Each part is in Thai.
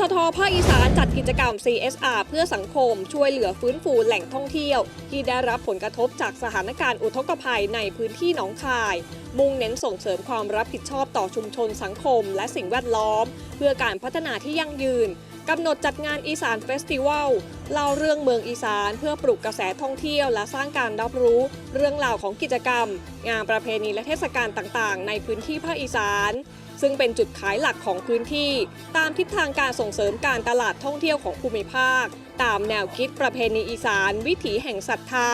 ททภาคอีสานจัดกิจกรรม CSR เพื่อสังคม ช่วยเหลือฟื้นฟูแหล่งท่องเที่ยว ที่ได้รับผลกระทบจากสถานการณ์อุทกภัยในพื้นที่หนองคาย มุ่งเน้นส่งเสริมความรับผิดชอบต่อชุมชนสังคม และสิ่งแวดล้อม เพื่อการพัฒนาที่ยั่งยืนกำหนดจัดงานอีสานเฟสติวัลเล่าเรื่องเมืองอีสานเพื่อปลุกกระแสท่องเที่ยว และสร้างการรับรู้ เรื่องราวของกิจกรรม งานประเพณีและเทศกาลต่างๆ ในพื้นที่ภาคอีสาน ซึ่งเป็นจุดขายหลักของพื้นที่ ตามทิศทางการส่งเสริมการตลาดท่องเที่ยวของภูมิภาค ตามแนวคิดประเพณีอีสาน วิถีแห่งศรัทธา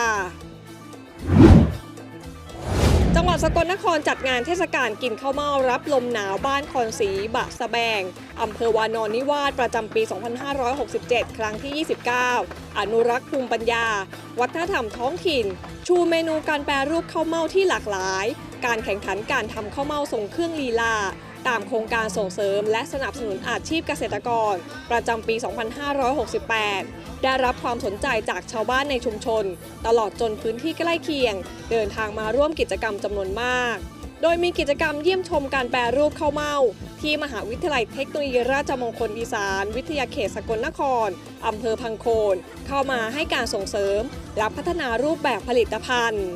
จังหวัดสกลนครจัดงานเทศกาลกินข้าวเม่ารับลมหนาวบ้านคอนสีบะสะแบง อำเภอวานอนนิวาสประจำปี 2567 ครั้งที่ 29 อนุรักษ์ภูมิปัญญา วัฒนธรรมท้องถิ่น ชูเมนูการแปรรูปข้าวเม่าที่หลากหลาย การแข่งขันการทำข้าวเม่าทรงเครื่องลีลา ตามโครงการส่งเสริมและสนับสนุนอาชีพเกษตรกร ประจำปี 2568 ได้รับความสนใจจากชาวบ้านในชุมชน ตลอดจนพื้นที่ใกล้เคียง เดินทางมาร่วมกิจกรรมจำนวนมาก โดยมีกิจกรรมเยี่ยมชมการแปรรูปข้าวเม่าที่มหาวิทยาลัยเทคโนโลยีราชมงคลอีสาน วิทยาเขตสกลนคร อำเภอพังโคน เข้ามาให้การส่งเสริม และพัฒนารูปแบบผลิตภัณฑ์